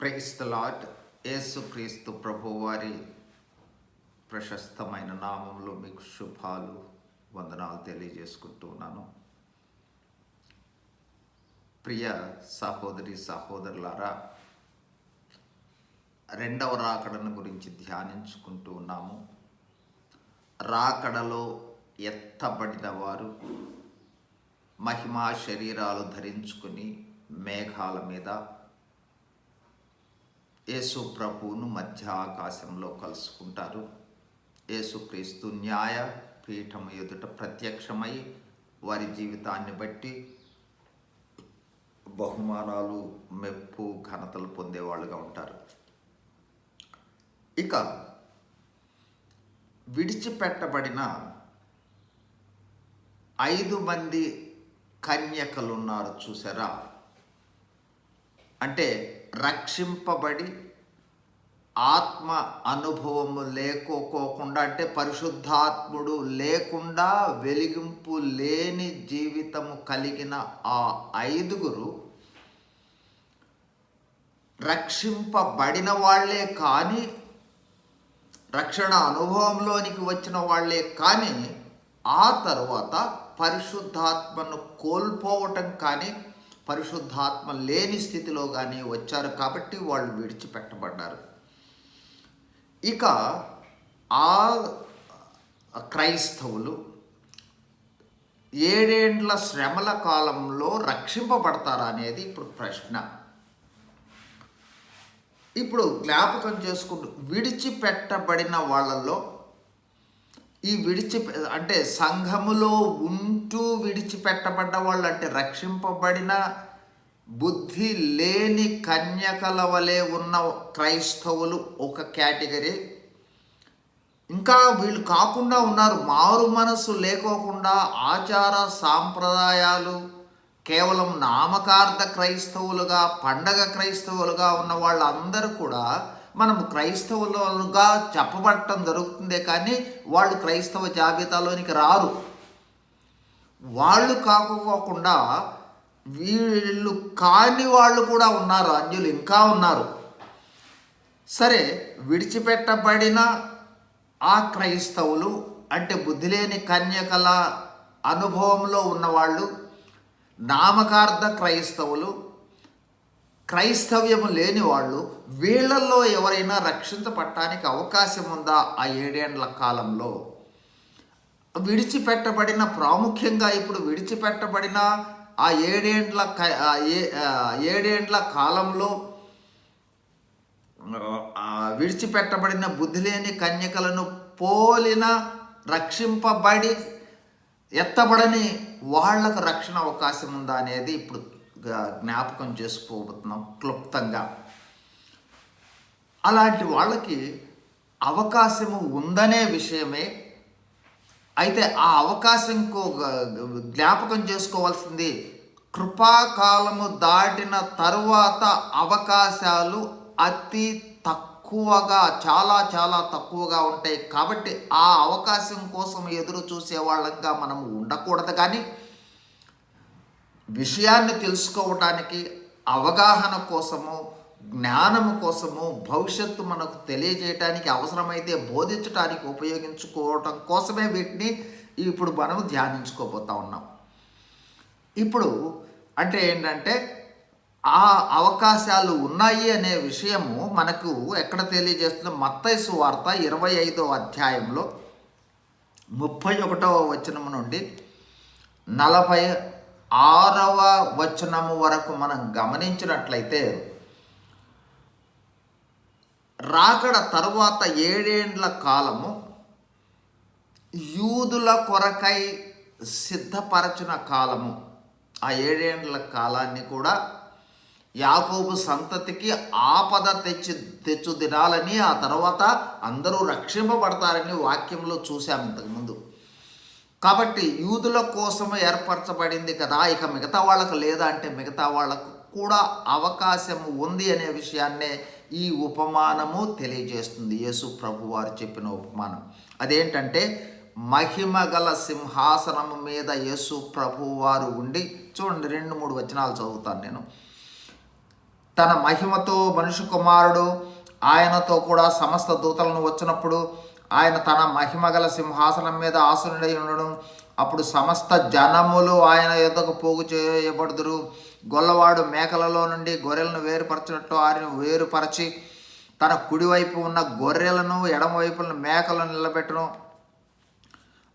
Price the lot యేసుక్రీస్తు ప్రభు వారి ప్రశస్తమైన నామంలో మీకు శుభాలు వందనాలు తెలియజేసుకుంటున్నాను. ప్రియ సహోదరి సహోదరులారా రెండవ రాకడను గురించి ధ్యానించుకుంటూ ఉన్నాము. రాకడలో ఎత్తబడిన వారు మహిమా శరీరాలు ధరించుకుని మేఘాల మీద యేసు ప్రభువును మధ్య ఆకాశంలో కలుసుకుంటారు యేసుక్రీస్తు న్యాయ పీఠం ఎదుట ప్రత్యక్షమై వారి జీవితాన్ని బట్టి బహుమానాలు మెప్పు ఘనతలు పొందేవాళ్ళుగా ఉంటారు. ఇక విడిచిపెట్టబడిన ఐదు మంది కన్యకలు ఉన్నారు చూసారా? అంటే రక్షింపబడి ఆత్మ అనుభవము లేకోకోకుండా అంటే పరిశుద్ధాత్ముడు లేకుండా వెలిగింపు లేని జీవితము కలిగిన ఆ ఐదుగురు రక్షింపబడిన వాళ్ళే కానీ రక్షణ అనుభవంలోనికి వచ్చిన వాళ్ళే కానీ ఆ తరువాత పరిశుద్ధాత్మను కోల్పోవటం కానీ పరిశుద్ధాత్మ లేని స్థితిలో కానీ వచ్చారు కాబట్టి వాళ్ళు విడిచిపెట్టబడ్డారు. ఇక ఆ క్రైస్తవులు ఏడేండ్ల శ్రమల కాలంలో రక్షింపబడతారా అనేది ఇప్పుడు ప్రశ్న. ఇప్పుడు జ్ఞాపకం చేసుకుంటూ విడిచిపెట్టబడిన వాళ్ళల్లో ఈ విడిచి అంటే సంఘములో ఉంటూ విడిచిపెట్టబడ్డ వాళ్ళు అంటే రక్షింపబడిన బుద్ధి లేని కన్యకల వలె ఉన్న క్రైస్తవులు ఒక కేటగిరీ. ఇంకా వీళ్ళు కాకుండా ఉన్నారు. మారు మనసు లేకోకుండా ఆచార సాంప్రదాయాలు కేవలం నామకార్థ క్రైస్తవులుగా పండగ క్రైస్తవులుగా ఉన్న వాళ్ళందరూ కూడా మనం క్రైస్తవులుగా చెప్పబడటం జరుగుతుందే కానీ వాళ్ళు క్రైస్తవ జాబితాలోనికి రారు. వాళ్ళు కాకపోకుండా వీళ్ళు కాని వాళ్ళు కూడా ఉన్నారు అన్యులు ఇంకా ఉన్నారు. సరే విడిచిపెట్టబడిన ఆ క్రైస్తవులు అంటే బుద్ధిలేని కన్యకల అనుభవంలో ఉన్నవాళ్ళు నామకార్థ క్రైస్తవులు క్రైస్తవ్యము లేని వాళ్ళు వీళ్ళల్లో ఎవరైనా రక్షించబడటానికి అవకాశం ఉందా ఆ ఏడేండ్ల కాలంలో? విడిచిపెట్టబడిన ప్రాముఖ్యంగా ఇప్పుడు విడిచిపెట్టబడిన ఆ ఏడేండ్ల ఏ- ఏడేండ్ల కాలంలో విడిచిపెట్టబడిన బుద్ధి లేని కన్యకలను పోలిన రక్షింపబడి ఎత్తబడని వాళ్ళకు రక్షణ అవకాశం ఉందా అనేది ఇప్పుడు జ్ఞాపకం చేసుకోబోతున్నాం క్లుప్తంగా. అలాంటి వాళ్ళకి అవకాశము ఉందనే విషయమే. అయితే ఆ అవకాశం కో- జ్ఞాపకం చేసుకోవాల్సింది కృపాకాలము దాటిన తరువాత అవకాశాలు అతి తక్కువగా చాలా చాలా తక్కువగా ఉంటాయి. కాబట్టి ఆ అవకాశం కోసం ఎదురు చూసే వాళ్ళంగా మనం ఉండకూడదు. కానీ విషయాన్ని తెలుసుకోవటానికి అవగాహన కోసము జ్ఞానము కోసము భవిష్యత్తు మనకు తెలియజేయటానికి అవసరమైతే బోధించడానికి ఉపయోగించుకోవటం కోసమే వీటిని ఇప్పుడు మనం ధ్యానించుకోబోతా ఉన్నాం. ఇప్పుడు అంటే ఏంటంటే ఆ అవకాశాలు ఉన్నాయి అనే విషయము మనకు ఎక్కడ తెలియజేస్తుందో మత్తైసు వార్త ఇరవై ఐదో అధ్యాయంలో ముప్పై ఒకటవ వచనము నుండి నలభై ఆరవ వచనము వరకు మనం గమనించినట్లయితే రాకడ తరువాత ఏడేండ్ల కాలము యూదుల కొరకై సిద్ధపరచిన కాలము. ఆ ఏడేండ్ల కాలాన్ని కూడా యాకోబు సంతతికి ఆపద తెచ్చి తెచ్చు దినాలని ఆ తర్వాత అందరూ రక్షింపబడతారని వాక్యంలో చూశాం ఇంతకుముందు కాబట్టి యూదుల కోసం ఏర్పరచబడింది కదా ఇక మిగతా వాళ్ళకు లేదా అంటే మిగతా వాళ్ళకు కూడా అవకాశం ఉంది అనే విషయాన్నే ఈ ఉపమానము తెలియజేస్తుంది. యేసు ప్రభు వారు చెప్పిన ఉపమానం. అదేంటంటే మహిమ గల సింహాసనము మీద యేసు ప్రభు వారు ఉండి చూడండి రెండు మూడు వచనాలు చదువుతాను నేను. తన మహిమతో మనుషు కుమారుడు ఆయనతో కూడా సమస్త దూతలను వచ్చినప్పుడు ఆయన తన మహిమ గల సింహాసనం మీద ఆసునుడై ఉండడం. అప్పుడు సమస్త జనములు ఆయన ఎదుగు పోగు చేయబడుదురు. గొల్లవాడు మేకలలో నుండి గొర్రెలను వేరుపరచినట్టు ఆయన వేరుపరచి తన కుడివైపు ఉన్న గొర్రెలను ఎడమవైపున మేకలను నిలబెట్టను.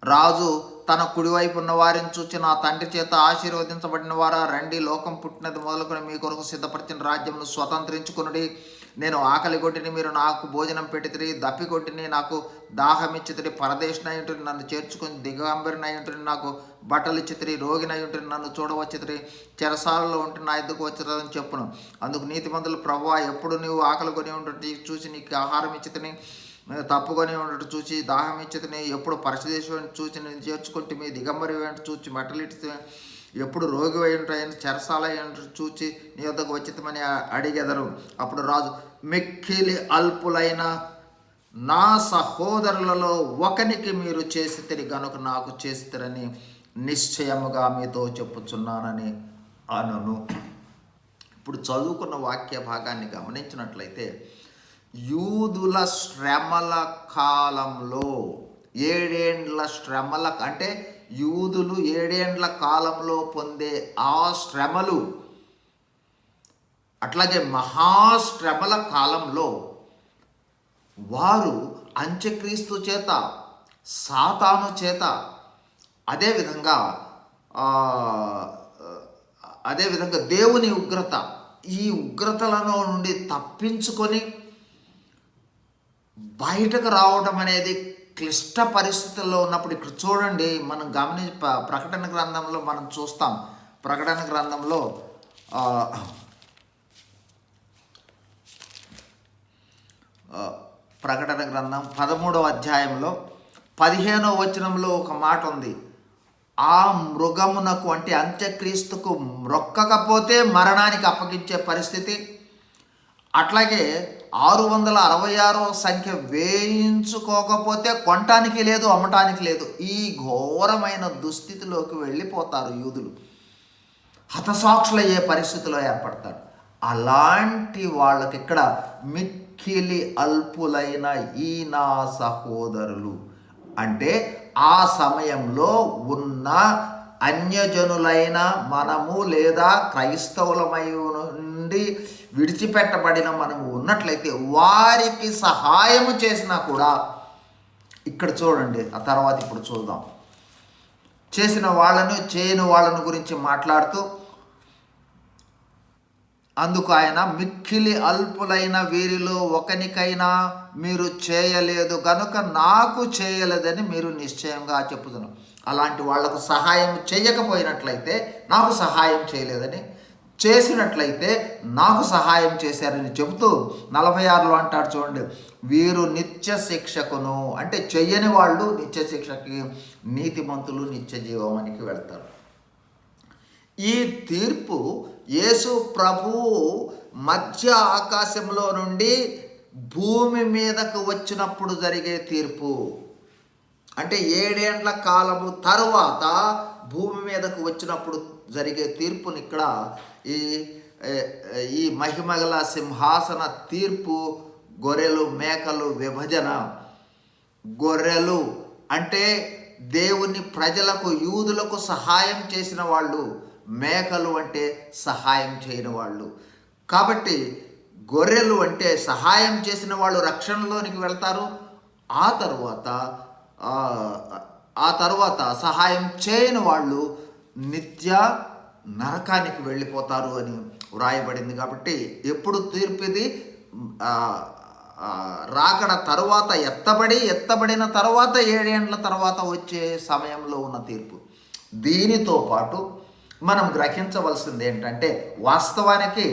రాజు తన కుడివైపు ఉన్న వారిని చూచి నా తండ్రి చేత ఆశీర్వదించబడిన వారా రండి లోకం పుట్టినది మొదలుకొని మీ కొరకు సిద్ధపరిచిన రాజ్యమును స్వతంత్రించుకునుడి. నేను ఆకలి కొట్టిని మీరు నాకు భోజనం పెట్టితిరి దప్పి కొట్టిని నాకు దాహం ఇచ్చితిరి పరదేశనై ఉంటుంది నన్ను చేర్చుకుని దిగంబరినై ఉంటుంది నాకు బట్టలు ఇచ్చితిరి రోగినై ఉంటుంది నన్ను చూడవచ్చితిరి చెరసాలలో ఉంటే నా ఎద్దుకు వచ్చిరని చెప్పును. అందుకు నీతిమంతులు ప్రభువా ఎప్పుడు నీవు ఆకలి కొని ఉంటుంది చూసి నీకు ఆహారం ఇచ్చితిని తప్పుకొని ఉండటం చూసి దాహం ఇచ్చితని ఎప్పుడు పరశుదేశం చూసి నేను చేర్చుకుంటే మీ దిగంబరి వెంట చూచి మట్టలిట్టి ఎప్పుడు రోగి అయి ఉంటాయని చెరసాల చూచి నీ వద్దకు వచ్చితమని అడిగెదరు. అప్పుడు రాజు మిక్కిలి అల్పులైన నా సహోదరులలో ఒకనికి మీరు చేసితిరి గనుక నాకు చేస్తారని నిశ్చయముగా మీతో చెప్పుచున్నానని అనును. ఇప్పుడు చదువుకున్న వాక్య భాగాన్ని గమనించినట్లయితే యూదుల శ్రమల కాలంలో ఏడేండ్ల శ్రమల అంటే యూదులు ఏడేండ్ల కాలంలో పొందే ఆ శ్రమలు అట్లాగే మహాశ్రమల కాలంలో వారు అంత్యక్రీస్తు చేత సాతాను చేత అదేవిధంగా అదేవిధంగా దేవుని ఉగ్రత ఈ ఉగ్రతలలో నుండి తప్పించుకొని బయటకు రావడం అనేది క్లిష్ట పరిస్థితుల్లో ఉన్నప్పుడు ఇక్కడ చూడండి మనం గమని ప్రకటన గ్రంథంలో మనం చూస్తాం. ప్రకటన గ్రంథంలో ప్రకటన గ్రంథం పదమూడవ అధ్యాయంలో పదిహేనవ వచనంలో ఒక మాట ఉంది. ఆ మృగమునకు అంటే అంత్యక్రీస్తుకు మ్రొక్కకపోతే మరణానికి అప్పగించే పరిస్థితి అట్లాగే ఆరు వందల అరవై ఆరో సంఖ్య వేయించుకోకపోతే కొనటానికి లేదు అమ్మటానికి లేదు. ఈ ఘోరమైన దుస్థితిలోకి వెళ్ళిపోతారు యూదులు. హతసాక్షులయ్యే పరిస్థితిలో ఏర్పడతారు. అలాంటి వాళ్ళకి ఇక్కడ మిక్కిలి అల్పులైన ఈ నా సహోదరులు. అంటే ఆ సమయంలో ఉన్న అన్యజనులైన మనము లేదా క్రైస్తవులమై నుండి విడిచిపెట్టబడిన మనము ఉన్నట్లయితే వారికి సహాయము చేసినా కూడా ఇక్కడ చూడండి ఆ తర్వాత ఇప్పుడు చూద్దాం. చేసిన వాళ్ళను చేయని వాళ్ళను గురించి మాట్లాడుతూ అందుకు ఆయన మిక్కిలి అల్పులైన వీరిలో ఒకనికైనా మీరు చేయలేదు గనుక నాకు చేయలేదని మీరు నిశ్చయంగా చెప్పుతున్నారు అలాంటి వాళ్ళకు సహాయం చేయకపోయినట్లయితే నాకు సహాయం చేయలేదని చేసినట్లయితే నాకు సహాయం చేశారని చెబుతూ నలభై ఆరులో అంటాడు చూడండి వీరు నిత్య శిక్షకును అంటే చెయ్యని వాళ్ళు నిత్య శిక్షకి నీతిమంతులు నిత్య జీవమానికి వెళ్తారు. ఈ తీర్పు యేసు ప్రభువు మధ్య ఆకాశంలో నుండి భూమి మీదకు వచ్చినప్పుడు జరిగే తీర్పు. అంటే ఏడేండ్ల కాలము తరువాత భూమి మీదకు వచ్చినప్పుడు జరిగే తీర్పుని ఇక్కడ ఈ ఈ మహిమగల సింహాసన తీర్పు గొర్రెలు మేకలు విభజన. గొర్రెలు అంటే దేవుని ప్రజలకు యూదులకు సహాయం చేసిన వాళ్ళు. మేకలు అంటే సహాయం చేయని వాళ్ళు. కాబట్టి గొర్రెలు అంటే సహాయం చేసిన వాళ్ళు రక్షణలోనికి వెళ్తారు. ఆ తర్వాత ఆ తర్వాత సహాయం చేయని వాళ్ళు నిత్య నరకానికి వెళ్ళిపోతారు అని వ్రాయబడింది కాబట్టి ఎప్పుడు తీర్పిది? రాకడ తరువాత ఎత్తబడి ఎత్తబడిన తర్వాత ఏడేండ్ల తర్వాత వచ్చే సమయంలో ఉన్న తీర్పు. దీనితో పాటు మనం గ్రహించవలసింది ఏంటంటే వాస్తవానికి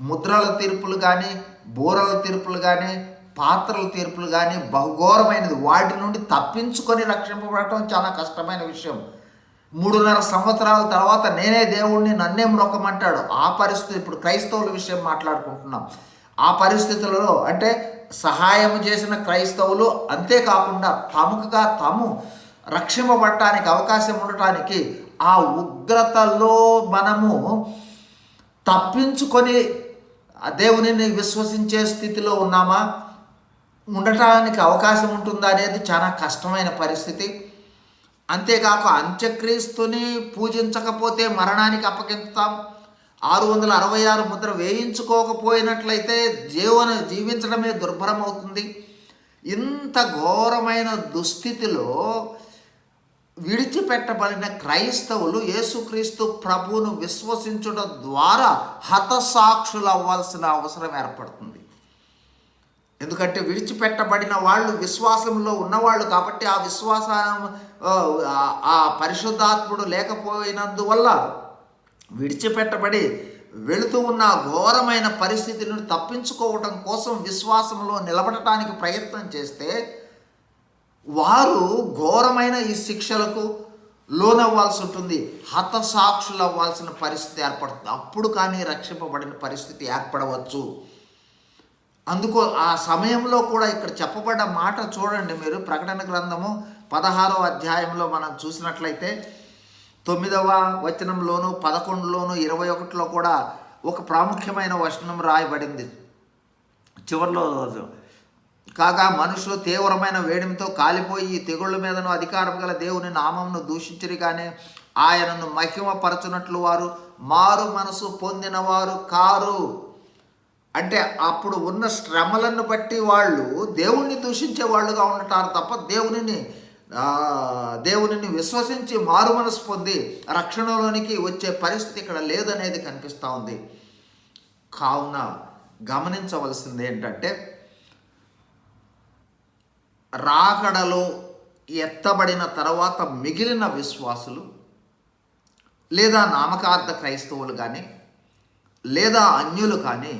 ముద్రల తీర్పులు కానీ బూరల తీర్పులు కానీ పాత్రల తీర్పులు కానీ బహుఘోరమైనది. వాటి నుండి తప్పించుకొని రక్షింపబడటం చాలా కష్టమైన విషయం. మూడున్నర సంవత్సరాల తర్వాత నేనే దేవుణ్ణి నన్నే మ్రొక్కమంటాడు ఆ పరిస్థితి ఇప్పుడు క్రైస్తవుల విషయం మాట్లాడుకుంటున్నాం. ఆ పరిస్థితులలో అంటే సహాయం చేసిన క్రైస్తవులు అంతేకాకుండా తమకుగా తాము రక్షింపబడటానికి అవకాశం ఉండటానికి ఆ ఉగ్రతలో మనము తప్పించుకొని ఆ దేవునిని విశ్వసించే స్థితిలో ఉన్నామా? ఉండటానికి అవకాశం ఉంటుందా అనేది చాలా కష్టమైన పరిస్థితి. అంతేకాక అంత్యక్రీస్తుని పూజించకపోతే మరణానికి అప్పగిస్తాం ఆరు వందల అరవై ఆరు ముద్ర వేయించుకోకపోయినట్లయితే జీవన జీవించడమే దుర్భరం అవుతుంది ఇంత ఘోరమైన దుస్థితిలో విడిచిపెట్టబడిన క్రైస్తవులు యేసుక్రీస్తు ప్రభువును విశ్వసించడం ద్వారా హతసాక్షులు అవ్వాల్సిన అవసరం ఏర్పడుతుంది. ఎందుకంటే విడిచిపెట్టబడిన వాళ్ళు విశ్వాసంలో ఉన్నవాళ్ళు కాబట్టి ఆ విశ్వాస ఆ- పరిశుద్ధాత్ముడు లేకపోయినందువల్ల విడిచిపెట్టబడి వెళుతూ ఉన్న ఘోరమైన పరిస్థితులను తప్పించుకోవటం కోసం విశ్వాసంలో నిలబడటానికి ప్రయత్నం చేస్తే వారు ఘోరమైన ఈ శిక్షలకు లోనవ్వాల్సి ఉంటుంది. హతసాక్షులు అవ్వాల్సిన పరిస్థితి ఏర్పడుతుంది. అప్పుడు కానీ రక్షింపబడిన పరిస్థితి ఏర్పడవచ్చు. అందుకో ఆ సమయంలో కూడా ఇక్కడ చెప్పబడ్డ మాట చూడండి మీరు. ప్రకటన గ్రంథము పదహారో అధ్యాయంలో మనం చూసినట్లయితే తొమ్మిదవ వచనంలోను పదకొండులోను ఇరవై ఒకటిలో కూడా ఒక ప్రాముఖ్యమైన వచనం రాయబడింది. చివరిలో కాగా మనుషులు తీవ్రమైన వేడిమితో కాలిపోయి ఈ తెగుళ్ళ మీదను అధికారం గల దేవుని నామంను దూషించరు కానీ ఆయనను మహిమపరచునట్లు వారు మారు మనసు పొందినవారు కారు. అంటే అప్పుడు ఉన్న శ్రమలను బట్టి వాళ్ళు దేవుణ్ణి దూషించే వాళ్ళుగా ఉండటారు తప్ప దేవునిని దేవుని దేవునిని విశ్వసించి మారు మనసు పొంది రక్షణలోనికి వచ్చే పరిస్థితి ఇక్కడ లేదనేది కనిపిస్తూ ఉంది. కావున గమనించవలసింది ఏంటంటే రాకడలో ఎత్తబడిన తర్వాత మిగిలిన విశ్వాసులు లేదా నామకార్థ క్రైస్తవులు కానీ లేదా అన్యులు కానీ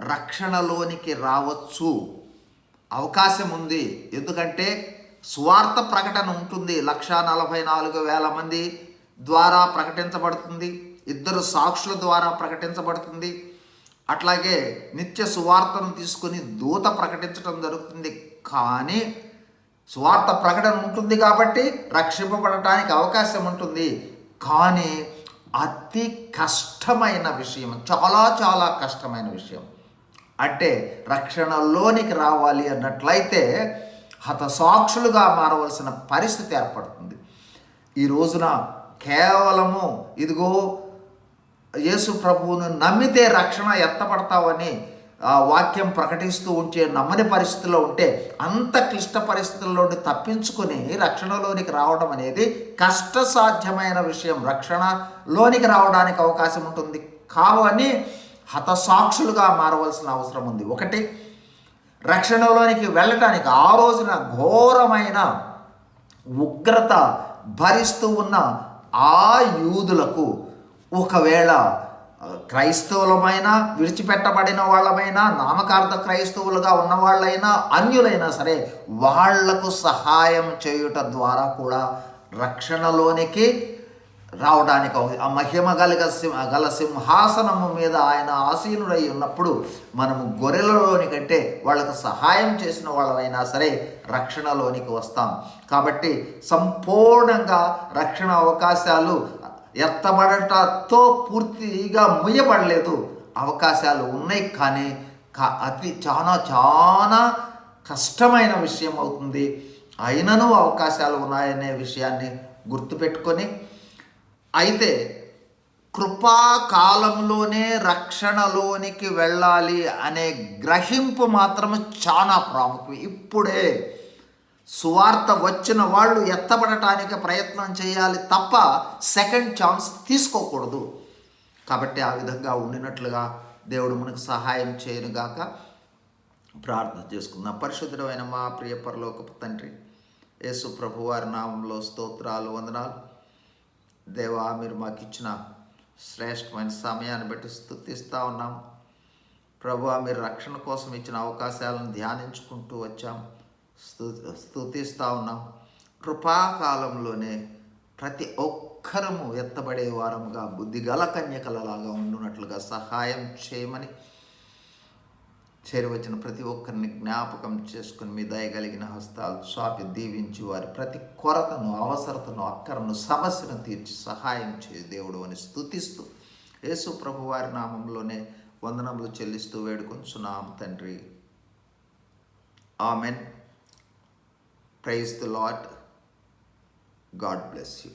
రక్షణలోనికి రావచ్చు. అవకాశం ఉంది ఎందుకంటే స్వార్థ ప్రకటన ఉంటుంది. లక్ష నలభై నాలుగు వేల మంది ద్వారా ప్రకటించబడుతుంది. ఇద్దరు సాక్షుల ద్వారా ప్రకటించబడుతుంది. అట్లాగే నిత్య సువార్తను తీసుకుని దూత ప్రకటించడం జరుగుతుంది. కానీ స్వార్థ ప్రకటన ఉంటుంది కాబట్టి రక్షింపబడటానికి అవకాశం ఉంటుంది. కానీ అతి కష్టమైన విషయం చాలా చాలా కష్టమైన విషయం. అంటే రక్షణలోనికి రావాలి అన్నట్లయితే హతసాక్షులుగా మారవలసిన పరిస్థితి ఏర్పడుతుంది. ఈ రోజున కేవలము ఇదిగో యేసు ప్రభువును నమ్మితే రక్షణ ఎత్తపడతావని వాక్యం ప్రకటిస్తూ ఉంటే నమ్మని పరిస్థితిలో ఉంటే అంత క్లిష్ట పరిస్థితుల్లో తప్పించుకుని తప్పించుకొని రక్షణలోనికి రావడం అనేది కష్టసాధ్యమైన విషయం. రక్షణలోనికి రావడానికి అవకాశం ఉంటుంది. కావని హతసాక్షులుగా మారవలసిన అవసరం ఉంది. ఒకటి రక్షణలోనికి వెళ్ళటానికి ఆ రోజున ఘోరమైన ఉగ్రత భరిస్తూ ఉన్న ఆ యూదులకు ఒకవేళ క్రైస్తవులమైనా విడిచిపెట్టబడిన వాళ్ళమైనా నామకార్థ క్రైస్తవులుగా ఉన్నవాళ్ళైనా అన్యులైనా సరే వాళ్ళకు సహాయం చేయుట ద్వారా కూడా రక్షణలోనికి రావడానికి అవ- ఆ మహిమ గలగ సింహ గల సింహాసనము మీద ఆయన ఆసీనుడై ఉన్నప్పుడు మనము గొర్రెలలోని కంటే వాళ్ళకు సహాయం చేసిన వాళ్ళమైనా సరే రక్షణలోనికి వస్తాం. కాబట్టి సంపూర్ణంగా రక్షణ అవకాశాలు ఎత్తబడటతో పూర్తిగా ముయ్యబడలేదు. అవకాశాలు ఉన్నాయి కానీ కా- అతి చాలా చాలా కష్టమైన విషయం అవుతుంది. అయినను అవకాశాలు ఉన్నాయనే విషయాన్ని గుర్తుపెట్టుకొని అయితే కృపాకాలంలోనే రక్షణలోనికి వెళ్ళాలి అనే గ్రహింపు మాత్రం చాలా ప్రాముఖ్యం. ఇప్పుడే సువార్త వచ్చిన వాళ్ళు ఎత్తబడటానికి ప్రయత్నం చేయాలి తప్ప సెకండ్ ఛాన్స్ తీసుకోకూడదు. కాబట్టి ఆ విధంగా ఉండినట్లుగా దేవుడు మనకు సహాయం చేయనుగాక ప్రార్థన చేసుకుందాం. పరిశుద్ధమైన మా ప్రియ పరలోకపు తండ్రి యేసు ప్రభువారి నామంలో స్తోత్రాలు వందనాలు. దేవా మీరు మాకు ఇచ్చిన శ్రేష్టమైన సమయాన్ని బట్టి స్థుతిస్తూ ఉన్నాం. ప్రభు మీరు రక్షణ కోసం ఇచ్చిన అవకాశాలను ధ్యానించుకుంటూ వచ్చాం. స్థు స్థుతిస్తూ ఉన్నాం. కృపాకాలంలోనే ప్రతి ఒక్కరము ఎత్తబడే వారముగా బుద్ధిగల కన్యకలలాగా ఉండునట్లుగా సహాయం చేయమని చేరువచ్చిన ప్రతి ఒక్కరిని జ్ఞాపకం చేసుకుని మీ దయగలిగిన హస్తాలు చాపి దీవించి వారి ప్రతి కొరతను అవసరతను అక్కరను సమస్యను తీర్చి సహాయం చేయ దేవుడు అని స్థుతిస్తూ యేసు ప్రభు వారి నామంలోనే వందనములు చెల్లిస్తూ వేడుకొంచున్నాం తండ్రి. Amen. Praise the Lord God bless you.